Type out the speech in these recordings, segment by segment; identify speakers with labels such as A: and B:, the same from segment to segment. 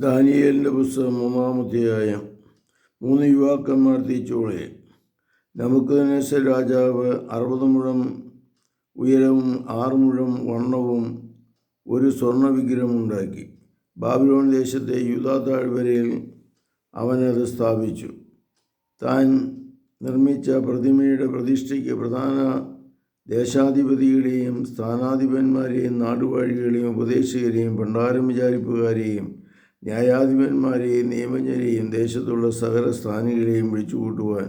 A: ദാനിയേലിന്റെ പുസ്തകം മൂന്നാമധ്യായം മൂന്ന് യുവാക്കന്മാർ തീച്ചോളെ നമുക്ക് നെസ രാജാവ് അറുപത് മുഴം ഉയരവും ആറ് മുഴം വണ്ണവും ഒരു സ്വർണ വിഗ്രഹം ഉണ്ടാക്കി. ബാബിലോൺ ദേശത്തെ യുദ്ധ താഴ്വരയിൽ അവനത് സ്ഥാപിച്ചു. താൻ നിർമ്മിച്ച പ്രതിമയുടെ പ്രതിഷ്ഠയ്ക്ക് പ്രധാന ദേശാധിപതികളെയും സ്ഥാനാധിപന്മാരെയും നാടുവാഴികളെയും ഉപദേശകരെയും ഭണ്ഡാരം വിചാരിപ്പുകാരെയും ന്യായാധിപന്മാരെയും നിയമജ്ഞരെയും ദേശത്തുള്ള സകല സ്ഥാനികളെയും വിളിച്ചുകൂട്ടുവാൻ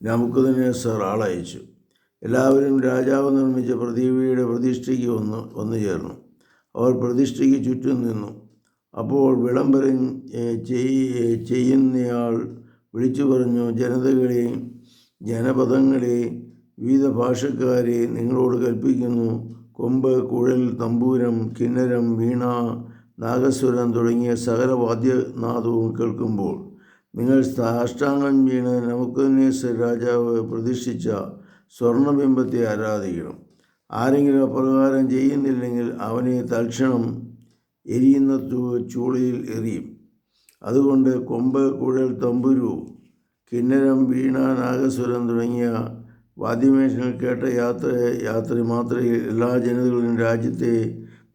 A: നമുക്കതിനെ സർ ആളയച്ചു. എല്ലാവരും രാജാവ് നിർമ്മിച്ച പ്രതിമയുടെ പ്രതിഷ്ഠയ്ക്ക് വന്ന് വന്നു ചേർന്നു. അവർ പ്രതിഷ്ഠയ്ക്ക് ചുറ്റും നിന്നു. അപ്പോൾ വിളംബരം ചെയ്യുന്നയാൾ വിളിച്ചു പറഞ്ഞു ജനതകളെ ജനപദങ്ങളെ വിവിധ ഭാഷക്കാരെ നിങ്ങളോട് കൽപ്പിക്കുന്നു. കൊമ്പ് കുഴൽ തമ്പൂരം കിന്നരം വീണ നാഗസ്വരം തുടങ്ങിയ സകല വാദ്യനാദവും കേൾക്കുമ്പോൾ നിങ്ങൾ സാഷ്ടാംഗം വീണ് നമുക്കനേസ രാജാവ് പ്രതിഷ്ഠിച്ച സ്വർണബിംബത്തെ ആരാധിക്കണം. ആരെങ്കിലും അപ്രകാരം ചെയ്യുന്നില്ലെങ്കിൽ അവനെ തൽക്ഷണം എരിയുന്ന ചൂളയിൽ എറിയും. അതുകൊണ്ട് കൊമ്പ് കുഴൽ തമ്പുരു കിന്നരം വീണ നാഗസ്വരം തുടങ്ങിയ വാദ്യമേഷങ്ങൾ കേട്ട യാത്ര യാത്ര മാത്രയിൽ എല്ലാ ജനതകളും രാജ്യത്തെ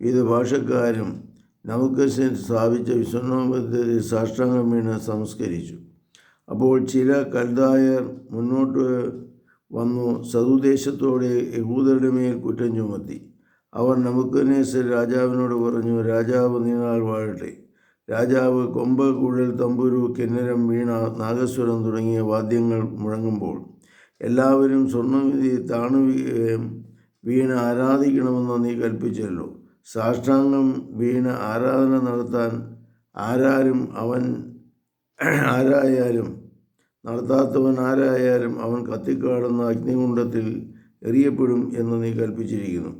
A: വിവിധ ഭാഷക്കാരും നമുക്ക് സ്ഥാപിച്ച വിശ്വനാമത്തെ സാഷ്ടാംഗം വീണ് സംസ്കരിച്ചു. അപ്പോൾ ചില കൽദായർ മുന്നോട്ട് വന്നു സതുദ്ദേശത്തോടെ യഹൂദരുടെ മേൽ കുറ്റം ചുമത്തി. അവർ നമുക്കനേസർ രാജാവിനോട് പറഞ്ഞു രാജാവ് നീണാൾ വാഴട്ടെ. രാജാവ് കൊമ്പ് കുഴൽ തമ്പുരു കിന്നരം വീണ നാഗസ്വരം തുടങ്ങിയ വാദ്യങ്ങൾ മുഴങ്ങുമ്പോൾ എല്ലാവരും സ്വർണവിധി താണു വീണ് ആരാധിക്കണമെന്ന് നീ കൽപ്പിച്ചല്ലോ. സാഷ്ടാംഗം വീണ് ആരാധന നടത്താൻ ആരാരും അവൻ ആരായാലും നടത്താത്തവൻ ആരായാലും അവൻ കത്തിക്കാടുന്ന അഗ്നികുണ്ഡത്തിൽ എറിയപ്പെടും എന്ന് നീ കൽപ്പിച്ചിരിക്കുന്നു.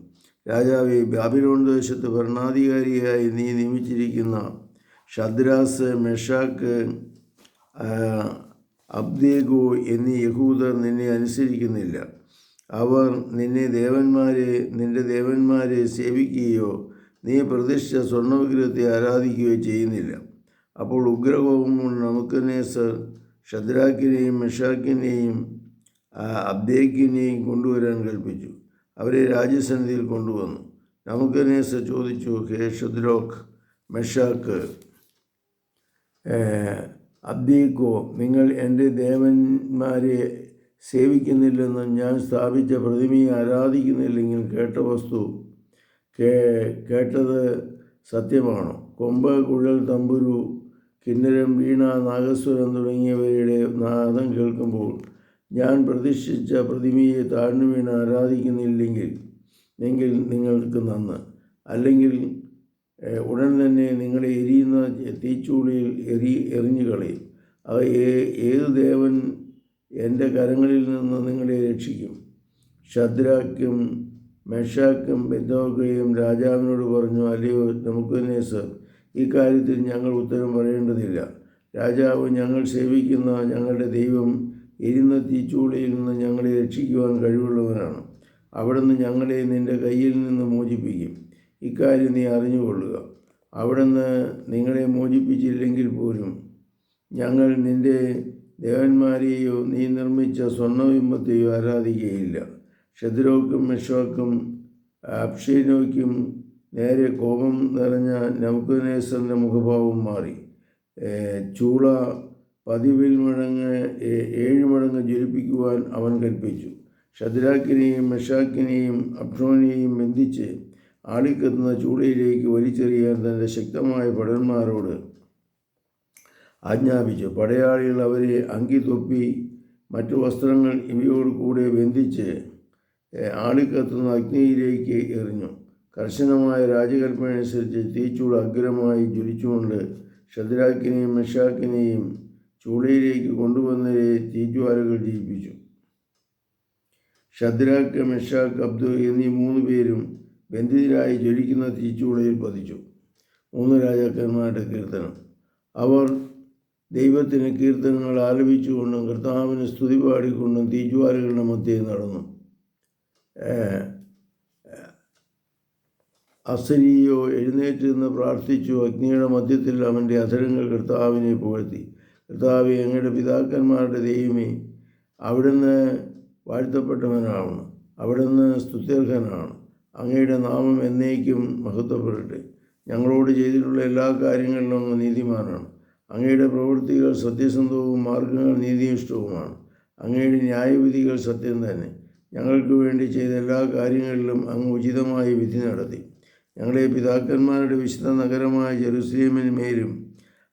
A: രാജാവെ ബാബിലോൺ ദേശത്ത് ഭരണാധികാരിയായി നീ നിയമിച്ചിരിക്കുന്ന ഷദ്രാസ് മെഷാക്ക് അബ്ദേഗോ എന്നീ യഹൂദർ നിന്നെ അനുസരിക്കുന്നില്ല. അവർ നിന്നെ ദേവന്മാരെ നിന്റെ ദേവന്മാരെ സേവിക്കുകയോ നീ പ്രതിഷ്ഠ സ്വർണവിഗ്രഹത്തെ ആരാധിക്കുകയോ ചെയ്യുന്നില്ല. അപ്പോൾ ഉഗ്രകോപം കൊണ്ട് നമുക്കനേസർ ഷദ്രാക്കിനെയും മെഷാക്കിനെയും അബ്ദേക്കിനെയും കൊണ്ടുവരാൻ കൽപ്പിച്ചു. അവരെ രാജ്യസന്നിധിയിൽ കൊണ്ടുവന്നു. നമുക്കനേസർ ചോദിച്ചു ഹേ ഷദ്രോഖ് മെഷാക്ക് അബ്ദീക്കോ നിങ്ങൾ എന്റെ ദേവന്മാരെ സേവിക്കുന്നില്ലെന്നും ഞാൻ സ്ഥാപിച്ച പ്രതിമയെ ആരാധിക്കുന്നില്ലെങ്കിൽ കേട്ട വസ്തു കേ കേട്ടത് സത്യമാണോ? കൊമ്പ് കുഴൽ തമ്പുരു കിന്നരം വീണ നാഗസ്വരം തുടങ്ങിയവയുടെ നാദം കേൾക്കുമ്പോൾ ഞാൻ പ്രതിഷ്ഠിച്ച പ്രതിമയെ താഴ്ന്നു വീണ് ആരാധിക്കുന്നില്ലെങ്കിൽ എങ്കിൽ നിങ്ങൾക്ക് നന്ന്. അല്ലെങ്കിൽ ഉടൻ തന്നെ നിങ്ങളെ എരിയുന്ന തീച്ചൂളിയിൽ എറി എറിഞ്ഞു കളയും അവ ഏത് ദേവൻ എന്റെ കരങ്ങളിൽ നിന്ന് നിങ്ങളെ രക്ഷിക്കും. ഷദ്രാക്കും മെഷാക്കും ബെന്തോക്കയും രാജാവിനോട് പറഞ്ഞു അല്ലയോ നമുക്ക് തന്നെ സർ ഈ കാര്യത്തിൽ ഞങ്ങൾ ഉത്തരം പറയേണ്ടതില്ല. രാജാവ് ഞങ്ങൾ സേവിക്കുന്ന ഞങ്ങളുടെ ദൈവം എരിയുന്ന തീച്ചൂളയിൽ നിന്ന് ഞങ്ങളെ രക്ഷിക്കുവാൻ കഴിവുള്ളവനാണ്. അവിടുന്ന് ഞങ്ങളെ നിന്റെ കയ്യിൽ നിന്ന് മോചിപ്പിക്കും. ഇക്കാര്യം നീ അറിഞ്ഞുകൊള്ളുക. അവിടുന്ന് നിങ്ങളെ മോചിപ്പിച്ചില്ലെങ്കിൽ പോലും ഞങ്ങൾ നിന്റെ ദേവന്മാരെയോ നീ നിർമ്മിച്ച സ്വർണബിംബത്തെയോ ആരാധിക്കുകയില്ല ഷദ്രോക്കും മിഷോക്കും അപ്ഷീനോയ്ക്കും നേരെ കോപം നിറഞ്ഞ നമുക്കനേസറിന്റെ മുഖഭാവം മാറി. ചൂള പതിവിൽ മടങ്ങ് ഏഴ് മടങ്ങ് ജ്വലിപ്പിക്കുവാൻ അവൻ കൽപ്പിച്ചു. ഷദ്രാക്കിനെയും മെഷാക്കിനെയും അബ്ഷോനെയും ബന്ധിച്ച് ആളിക്കത്തുന്ന ചൂളയിലേക്ക് വലിച്ചെറിയാൻ തന്റെ ശക്തമായ ഭടന്മാരോട് ആജ്ഞാപിച്ചു. പടയാളികൾ അവരെ അങ്കി തൊപ്പി മറ്റു വസ്ത്രങ്ങൾ ഇവയോട് കൂടെ ബന്ധിച്ച് ആളിക്കത്തുന്ന അഗ്നിയിലേക്ക് എറിഞ്ഞു. കർശനമായ രാജകൽപ്പന അനുസരിച്ച് തീച്ചൂട് അഗ്രമായി ജ്വലിച്ചുകൊണ്ട് ഷദ്രാക്കിനെയും മെഷാക്കിനെയും ചൂളയിലേക്ക് കൊണ്ടുവന്നവരെ തീജ്വാലകൾ ജയിപ്പിച്ചു ഷദ്രാക്ക് മെഷാക്ക് അബ്ദു എന്നീ മൂന്ന് പേരും ബന്ധിതരായി ജ്വലിക്കുന്ന തീച്ചൂളയിൽ പതിച്ചു. മൂന്ന് രാജാക്കന്മാരുടെ കീർത്തനം. അവർ ദൈവത്തിന് കീർത്തനങ്ങൾ ആലപിച്ചുകൊണ്ടും കർത്താവിന് സ്തുതി പാടിക്കൊണ്ടും തീജ്വാലകളുടെ മധ്യേ നടന്നു. അസരിയോ എഴുന്നേറ്റ് നിന്ന് പ്രാർത്ഥിച്ചു. അഗ്നിയുടെ മധ്യത്തിൽ അവന്റെ അധരങ്ങൾ കർത്താവിനെ പുകഴ്ത്തി. കർത്താവ് അങ്ങയുടെ പിതാക്കന്മാരുടെ ദൈവമേ അവിടുന്ന് വാഴ്ത്തപ്പെട്ടവനാണ് അവിടുന്ന് സ്തുത്യർഹനാണ് അങ്ങയുടെ നാമം എന്നേക്കും മഹത്വപ്പെടട്ടെ. ഞങ്ങളോട് ചെയ്തിട്ടുള്ള എല്ലാ കാര്യങ്ങളിലും അങ്ങ് നീതിമാനാണ്. അങ്ങയുടെ പ്രവൃത്തികൾ സത്യസന്ധവും മാർഗങ്ങൾ നീതിയിഷ്ടവുമാണ്. അങ്ങയുടെ ന്യായവിധികൾ സത്യം തന്നെ. ഞങ്ങൾക്ക് വേണ്ടി ചെയ്ത എല്ലാ കാര്യങ്ങളിലും അങ്ങ് ഉചിതമായി വിധി നടത്തി. ഞങ്ങളുടെ പിതാക്കന്മാരുടെ വിശുദ്ധ നഗരമായ ജെറുസലേമിന് മേലും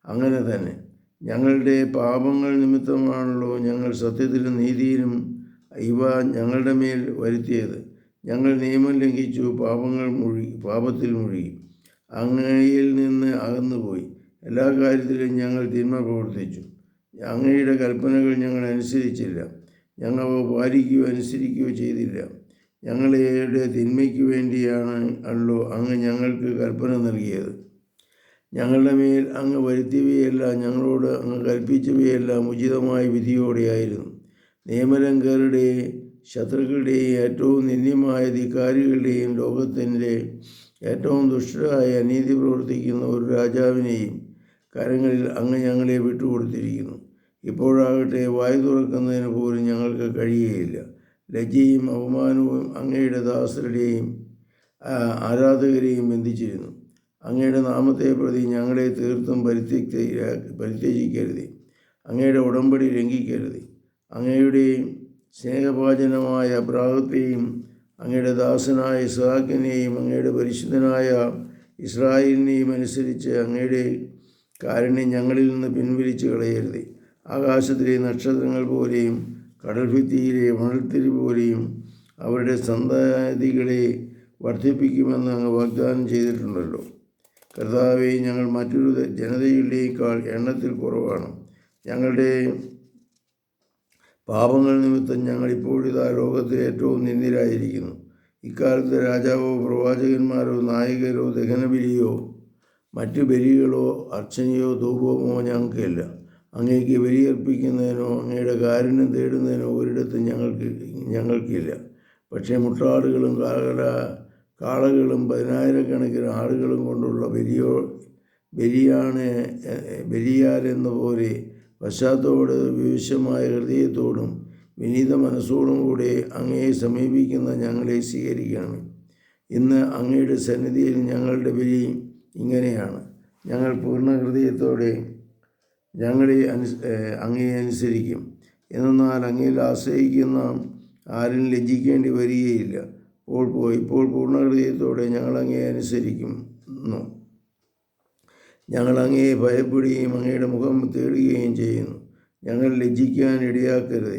A: അങ്ങനെ തന്നെ. ഞങ്ങളുടെ പാപങ്ങൾ നിമിത്തമാണല്ലോ ഞങ്ങൾ സത്യത്തിലും നീതിയിലും ഇവ ഞങ്ങളുടെ മേൽ വരുത്തിയത്. ഞങ്ങൾ നിയമം ലംഘിച്ചു പാപങ്ങൾ മുഴുകി പാപത്തിൽ മുഴുകി. അങ്ങയിൽ നിന്ന് അകന്നുപോയി. എല്ലാ കാര്യത്തിലും ഞങ്ങൾ തിന്മ പ്രവർത്തിച്ചു. അങ്ങയുടെ കൽപ്പനകൾ ഞങ്ങൾ അനുസരിച്ചില്ല. ഞങ്ങൾ പാലിക്കുകയോ അനുസരിക്കുകയോ ചെയ്തില്ല. ഞങ്ങളുടെ തിന്മയ്ക്ക് വേണ്ടിയാണ് അല്ലോ അങ്ങ് ഞങ്ങൾക്ക് കൽപ്പന നൽകിയത്. ഞങ്ങളുടെ മേൽ അങ്ങ് വരുത്തിയവയെല്ലാം ഞങ്ങളോട് അങ്ങ് കൽപ്പിച്ചവയെല്ലാം ഉചിതമായ വിധിയോടെയായിരുന്നു. നിയമലംഘകരുടെ ശത്രുക്കളുടെയും ഏറ്റവും നിന്ദ്യമായ ധിക്കാരികളുടെയും ലോകത്തിന്റെ ഏറ്റവും ദുഷ്ടരായ അനീതി പ്രവർത്തിക്കുന്ന ഒരു രാജാവിനെയും കരങ്ങളിൽ അങ്ങ് ഞങ്ങളെ വിട്ടുകൊടുത്തിരിക്കുന്നു. ഇപ്പോഴാകട്ടെ വായു തുറക്കുന്നതിന് പോലും ഞങ്ങൾക്ക് കഴിയുകയില്ല. ലജ്ജയും അവമാനവും അങ്ങയുടെ ദാസരുടെയും ആരാധകരെയും ബന്ധിച്ചിരുന്നു. അങ്ങയുടെ നാമത്തെ പ്രതി ഞങ്ങളെ തീർത്തും പരിത്യജിക്കരുത്. അങ്ങയുടെ ഉടമ്പടി ലംഘിക്കരുത്. അങ്ങയുടെ സ്നേഹഭാചനമായ പ്രാഗത്തെയും അങ്ങയുടെ ദാസനായ ഇസ്ഹാക്കിനെയും അങ്ങയുടെ പരിശുദ്ധനായ ഇസ്രായേലിനെയും അനുസരിച്ച് അങ്ങയുടെ കാരുണ്യം ഞങ്ങളിൽ നിന്ന് പിൻവലിച്ച് കളയരുത്. ആകാശത്തിലെ നക്ഷത്രങ്ങൾ പോലെയും കടൽഭിത്തിയിലെ മണൽത്തിരി പോലെയും അവരുടെ സന്തതികളെ വർദ്ധിപ്പിക്കുമെന്ന് അങ്ങ് വാഗ്ദാനം ചെയ്തിട്ടുണ്ടല്ലോ. കർത്താവെ ഞങ്ങൾ മറ്റൊരു ജനതയുടെയേക്കാൾ എണ്ണത്തിൽ കുറവാണ്. ഞങ്ങളുടെ പാപങ്ങൾ നിമിത്തം ഞങ്ങൾ ആ ലോകത്തിൽ ഏറ്റവും നിന്ദിരായിരിക്കുന്നു. ഇക്കാലത്ത് രാജാവോ പ്രവാചകന്മാരോ നായകരോ ദഹനബലിയോ മറ്റു ബലികളോ അർച്ചനയോ ധൂപമോ ഞങ്ങൾക്കില്ല. അങ്ങേക്ക് ബലിയർപ്പിക്കുന്നതിനോ അങ്ങയുടെ കാരുണ്യം തേടുന്നതിനോ ഒരിടത്തും ഞങ്ങൾക്ക് ഞങ്ങൾക്കില്ല. പക്ഷേ മുട്ടാടുകളും കാള കാളകളും പതിനായിരക്കണക്കിന് ആടുകളും കൊണ്ടുള്ള ബലിയോ ബലിയാണ് ബലിയാരെന്ന പോലെ പശ്ചാത്തോട് വിവിശമായ ഹൃദയത്തോടും വിനീത മനസ്സോടും കൂടെ അങ്ങയെ സമീപിക്കുന്ന ഞങ്ങളെ സ്വീകരിക്കണം. ഇന്ന് അങ്ങയുടെ സന്നിധിയിൽ ഞങ്ങളുടെ ബലി ഇങ്ങനെയാണ്. ഞങ്ങൾ പൂർണ ഹൃദയത്തോടെ ഞങ്ങളെ അനു അങ്ങയെ അനുസരിക്കും. എന്നാൽ അങ്ങയിൽ ആശ്രയിക്കുന്ന ആരും ലജ്ജിക്കേണ്ടി വരികയില്ല. ഇപ്പോൾ പോയി ഇപ്പോൾ പൂർണ ഹൃദയത്തോടെ ഞങ്ങൾ അങ്ങയെ അനുസരിക്കുന്നു ഞങ്ങൾ അങ്ങയെ ഭയപ്പെടുകയും അങ്ങയുടെ മുഖം തേടുകയും ചെയ്യുന്നു. ഞങ്ങൾ ലജ്ജിക്കാൻ ഇടയാക്കരുത്.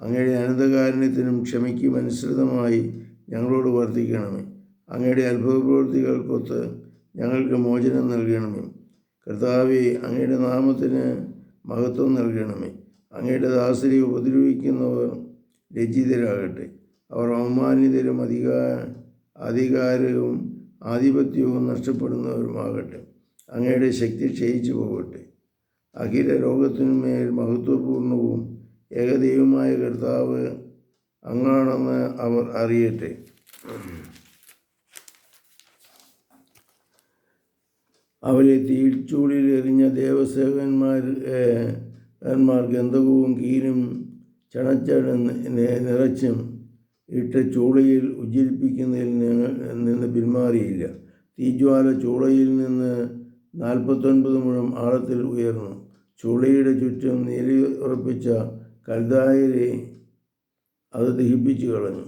A: അങ്ങയുടെ അനന്തകാരുണ്യത്തിനും ക്ഷമയ്ക്കും അനുസൃതമായി ഞങ്ങളോട് വർദ്ധിക്കണമേ അങ്ങയുടെ അത്ഭുത പ്രവൃത്തികൾക്കൊത്ത് ഞങ്ങൾക്ക് മോചനം നൽകണമേ. കർത്താവെ അങ്ങയുടെ നാമത്തിന് മഹത്വം നൽകണമേ. അങ്ങയുടെ ദാസരെ ഉപദ്രവിക്കുന്നവർ രചിതരാകട്ടെ അവർ അവമാനിതരും അധികാ അധികാരവും ആധിപത്യവും നഷ്ടപ്പെടുന്നവരുമാകട്ടെ. അങ്ങയുടെ ശക്തി ക്ഷയിച്ചു പോകട്ടെ. അഖില ലോകത്തിനുമേൽ മഹത്വപൂർണവും ഏകദൈവമായ കർത്താവ് അങ്ങാണെന്ന് അവർ അറിയട്ടെ. അവരെ തീച്ചൂടിൽ എറിഞ്ഞ ദേവസേവന്മാർ ന്മാർ ഗന്ധകവും കീരും ചണച്ചട നിറച്ചും ഇട്ട ചൂളയിൽ ഉജ്ജ്വലിപ്പിക്കുന്നതിൽ നിന്ന് പിന്മാറിയില്ല. തീജ്വാല ചൂളയിൽ നിന്ന് നാൽപ്പത്തൊൻപത് മുഴം ആഴത്തിൽ ഉയർന്നു. ചൂളയുടെ ചുറ്റും നീലി ഉറപ്പിച്ച കൽദായരെ അത് ദഹിപ്പിച്ചു കളഞ്ഞു.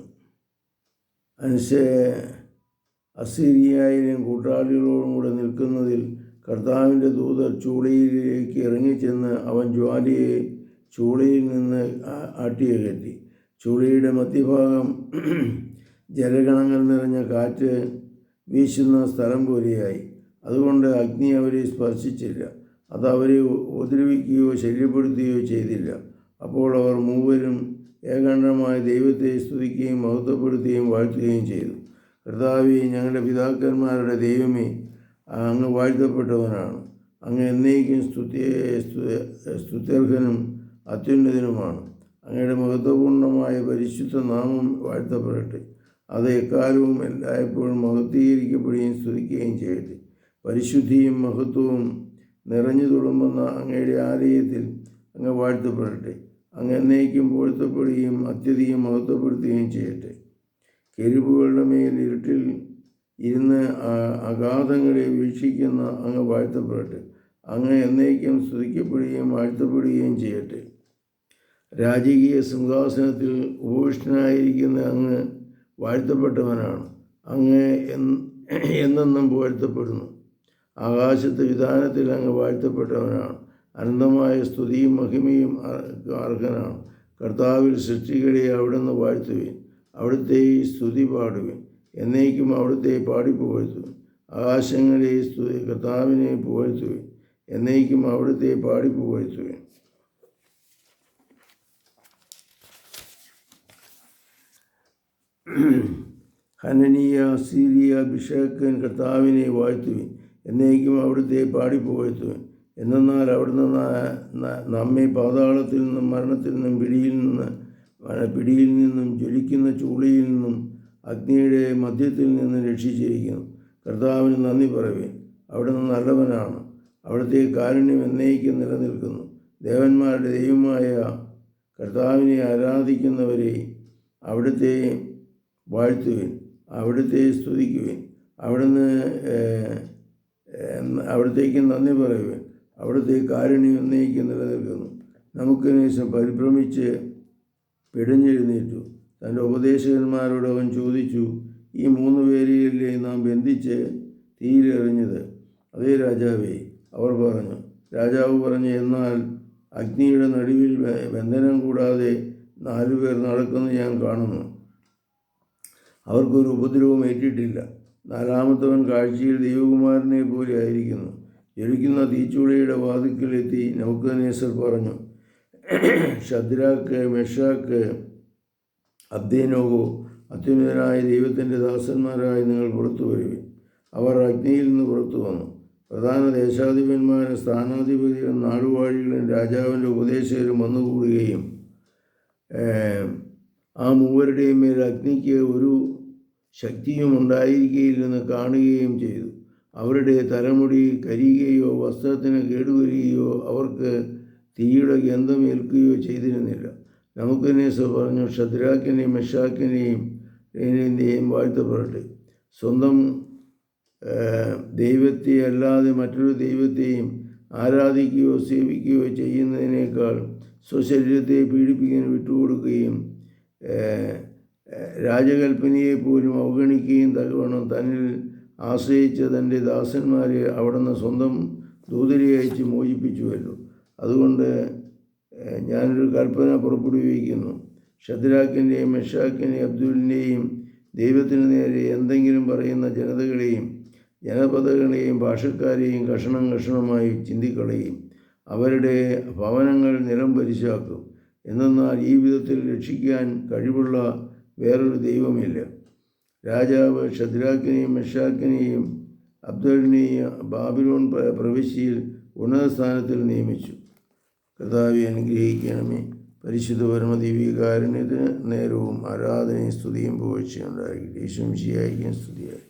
A: അനുസേ അസീരിയായാലും കൂട്ടാളികളോടും കൂടെ നിൽക്കുന്നതിൽ കർത്താവിന്റെ ദൂതർ ചൂളയിലേക്ക് ഇറങ്ങിച്ചെന്ന് അവൻ ജ്വാലിയെ ചൂളയിൽ നിന്ന് ആട്ടിയകറ്റി. ചൂളയുടെ മധ്യഭാഗം ജലഗണങ്ങൾ നിറഞ്ഞ കാറ്റ് വീശുന്ന സ്ഥലം പോലെയായി. അതുകൊണ്ട് അഗ്നി അവരെ സ്പർശിച്ചില്ല. അത് അവരെ ഉപദ്രവിക്കുകയോ ശല്യപ്പെടുത്തുകയോ ചെയ്തില്ല. അപ്പോൾ അവർ മൂവരും ഏകാണ്ഡമായ ദൈവത്തെ സ്തുതിക്കുകയും മഹത്വപ്പെടുത്തുകയും വാഴ്ത്തുകയും ചെയ്തു. കർത്താവെ ഞങ്ങളുടെ പിതാക്കന്മാരുടെ ദൈവമേ അങ്ങ് വാഴ്ത്തപ്പെട്ടവനാണ്. അങ്ങ് എന്നേക്കും സ്തുതി സ്തുത്യർഹനും അത്യുന്നതനുമാണ്. അങ്ങയുടെ മഹത്വപൂർണമായ പരിശുദ്ധ നാമം വാഴ്ത്തപ്പെടട്ടെ. അത് എക്കാലവും എല്ലായ്പ്പോഴും മഹത്വീകരിക്കപ്പെടുകയും സ്തുതിക്കുകയും ചെയ്യട്ടെ. പരിശുദ്ധിയും മഹത്വവും നിറഞ്ഞു തുളുമ്പുന്ന അങ്ങയുടെ ആലയത്തിൽ അങ്ങ് വാഴ്ത്തപ്പെടട്ടെ. അങ്ങ് എന്നേക്കും പൊഴുത്തപ്പെടുകയും അത്യധികം മഹത്വപ്പെടുത്തുകയും ചെയ്യട്ടെ. കെരുവുകളുടെ മേൽ ഇരുട്ടിൽ ഇരുന്ന് അഗാധങ്ങളെ വീക്ഷിക്കുന്ന അങ്ങ് വാഴ്ത്തപ്പെടട്ടെ. അങ്ങ് എന്നേക്കും സ്തുതിക്കപ്പെടുകയും വാഴ്ത്തപ്പെടുകയും ചെയ്യട്ടെ. രാജകീയ സിംഹാസനത്തിൽ ഉപവിഷ്ടനായിരിക്കുന്ന അങ്ങ് വാഴ്ത്തപ്പെട്ടവനാണ്. അങ്ങ് എന്ന് എന്നെന്നും വാഴ്ത്തപ്പെടുന്നു ആകാശത്ത് വിധാനത്തിൽ അങ്ങ് വാഴ്ത്തപ്പെട്ടവനാണ്. അനന്തമായ സ്തുതിയും മഹിമയും അർ- അർഹനാണ്. കർത്താവിൽ സൃഷ്ടികളെ അവിടുന്ന് വാഴ്ത്തുവിൻ. അവിടുത്തെ സ്തുതി പാടുവിൻ. എന്നേക്കും അവിടുത്തെ പാടി പുകഴ്ത്തുവിൻ. ആകാശങ്ങളെ സ്തുതി കർത്താവിനെ പുകഴ്ത്തുവിൻ. എന്നേക്കും അവിടുത്തെ പാടി പുകഴ്ത്തുവിൻ. ഹനനീയ സീരിയ ബിഷക്കൻ കർത്താവിനെ വാഴ്ത്തുവിൻ. എന്നേക്കും അവിടുത്തെ പാടി പുകഴ്ത്തുവിൻ. എന്നാൽ അവിടുന്ന് നമ്മെ പാതാളത്തിൽ നിന്നും മരണത്തിൽ നിന്നും പിടിയിൽ നിന്ന് പിടിയിൽ നിന്നും ജ്വലിക്കുന്ന ചൂളിയിൽ നിന്നും അഗ്നിയുടെ മധ്യത്തിൽ നിന്ന് രക്ഷിച്ചിരിക്കുന്നു. കർത്താവിന് നന്ദി പറയുവിൻ. അവിടുന്ന് നല്ലവനാണ്. അവിടുത്തെ കാരുണ്യം എന്നേക്കും നിലനിൽക്കുന്നു. ദേവന്മാരുടെ ദൈവമായ കർത്താവിനെ ആരാധിക്കുന്നവരെ അവിടുത്തെ വാഴ്ത്തുവിൻ. അവിടുത്തെ സ്തുതിക്കുവിൻ. അവിടുന്ന് അവിടത്തേക്ക് നന്ദി പറയുവിൻ. അവിടുത്തെ കാരുണ്യം എന്നേക്കും നിലനിൽക്കുന്നു. നമുക്ക് പരിഭ്രമിച്ച് പിടഞ്ഞെഴുന്നേറ്റു തന്റെ ഉപദേശകന്മാരോട് അവൻ ചോദിച്ചു ഈ മൂന്ന് പേരെയല്ലേ നാം ബന്ധിച്ച് തീയിലെറിഞ്ഞത് അതേ രാജാവേ അവർ പറഞ്ഞു. രാജാവ് പറഞ്ഞു എന്നാൽ അഗ്നിയുടെ നടുവിൽ ബന്ധനം കൂടാതെ നാലുപേർ നടക്കുന്നത് ഞാൻ കാണുന്നു. അവർക്കൊരു ഉപദ്രവം ഏറ്റിട്ടില്ല. നാലാമത്തവൻ കാഴ്ചയിൽ ദൈവകുമാരനെ പോലെ ആയിരിക്കുന്നു. ജ്വലിക്കുന്ന തീച്ചുളയുടെ വാതിക്കലെത്തി നൗക്കനേസർ പറഞ്ഞു ഷദ്രാക്ക് മെഷാക്ക് അബ്ദേനോഗോ അത്യുന്നതരായ ദൈവത്തിന്റെ ദാസന്മാരായി നിങ്ങൾ പുറത്തു വരുവിൻ. അവർ അഗ്നിയിൽ നിന്ന് പുറത്തു വന്നു. പ്രധാന ദേശാധിപന്മാരും സ്ഥാനാധിപതികളും നാടുവാഴികളും രാജാവിന്റെ ഉപദേശകരും വന്നുകൂടുകയും ആ മൂവരുടെയും മേൽ അഗ്നിക്ക് ഒരു ശക്തിയും ഉണ്ടായിരിക്കുകയില്ലെന്ന് കാണുകയും ചെയ്തു. അവരുടെ തലമുടി കരിയുകയോ വസ്ത്രത്തിന് കേടുവരികയോ അവർക്ക് തീയുടെ ഗന്ധം ഏൽക്കുകയോ ചെയ്തിരുന്നില്ല. നമുക്കനേസ് പറഞ്ഞു ഷദ്രാക്കിനെയും മെഷാക്കിനെയും േയും വാഴ്ത്തപ്പെടട്ടെ. സ്വന്തം ദൈവത്തെ അല്ലാതെ മറ്റൊരു ദൈവത്തെയും ആരാധിക്കുകയോ സേവിക്കുകയോ ചെയ്യുന്നതിനേക്കാൾ സ്വശരീരത്തെ പീഡിപ്പിക്കാൻ വിട്ടുകൊടുക്കുകയും രാജകൽപ്പനയെ പോലും അവഗണിക്കുകയും തകവണ്ണം തന്നിൽ ആശ്രയിച്ച തന്റെ ദാസന്മാരെ അവിടുന്ന് സ്വന്തം ദൂതരെ അയച്ച് മോചിപ്പിച്ചുവല്ലോ. അതുകൊണ്ട് ഞാനൊരു കൽപ്പന പുറപ്പെടുവിക്കുന്നു. ഷദ്രാക്കിന്റെയും മെഷാക്കിന്റെയും അബ്ദുലിന്റെയും ദൈവത്തിന് നേരെ എന്തെങ്കിലും പറയുന്ന ജനതകളെയും ജനപദങ്ങളെയും ഭാഷക്കാരെയും കഷണം കഷണമായി ചിന്തിക്കളയും. അവരുടെ ഭവനങ്ങൾ നിലം പരിശാക്കും. എന്നാൽ ഈ വിധത്തിൽ രക്ഷിക്കാൻ കഴിവുള്ള വേറൊരു ദൈവമില്ല. രാജാവ് ഷദ്രാക്കിനെയും മെഷാക്കിനെയും അബ്ദുലിനെയും ബാബിലോൺ പ്ര- പ്രവിശ്യയിൽ ഉന്നത സ്ഥാനത്തിൽ നിയമിച്ചു. കർത്താവെ അനുഗ്രഹിക്കണമേ. പരിശുദ്ധ പരമദീവികാരുണ്യത്തിന് നേരവും ആരാധനയും സ്തുതിയും പുകഴ്ചയുണ്ടായിരിക്കട്ടെ യേശും ശിയായിരിക്കും സ്തുതിയായി.